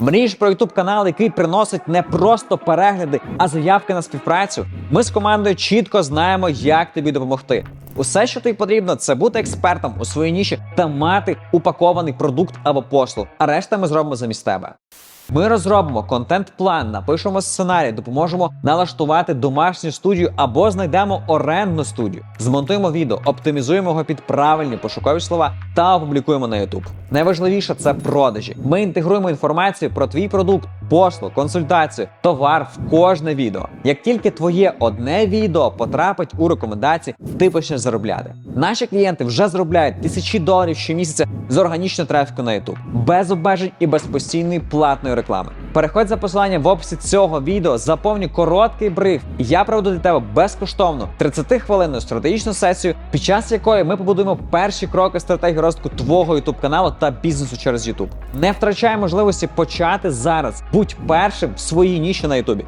Мрієш про youtube канал, який приносить не просто перегляди, а заявки на співпрацю. Ми з командою чітко знаємо, як тобі допомогти. Усе, що тобі потрібно, це бути експертом у своїй ніші та мати упакований продукт або послуг. А решта ми зробимо замість тебе. Ми розробимо контент-план, напишемо сценарій, допоможемо налаштувати домашню студію або знайдемо орендну студію. Змонтуємо відео, оптимізуємо його під правильні пошукові слова та опублікуємо на YouTube. Найважливіше це продажі. Ми інтегруємо інформацію про твій продукт, послуг, консультацію, товар в кожне відео. Як тільки твоє одне відео потрапить у рекомендації, ти почнеш заробляти. Наші клієнти вже заробляють тисячі доларів щомісяця з органічного трафіку на YouTube, без обмежень і без постійної платної реклами. Переходь за посиланням в описі цього відео, заповнюй короткий бриф, і я проведу для тебе безкоштовно 30-хвилинну стратегічну сесію, під час якої ми побудуємо перші кроки стратегії розвитку твого YouTube каналу та бізнесу через YouTube. Не втрачай можливості почати зараз. Будь першим в своїй ніші на YouTube.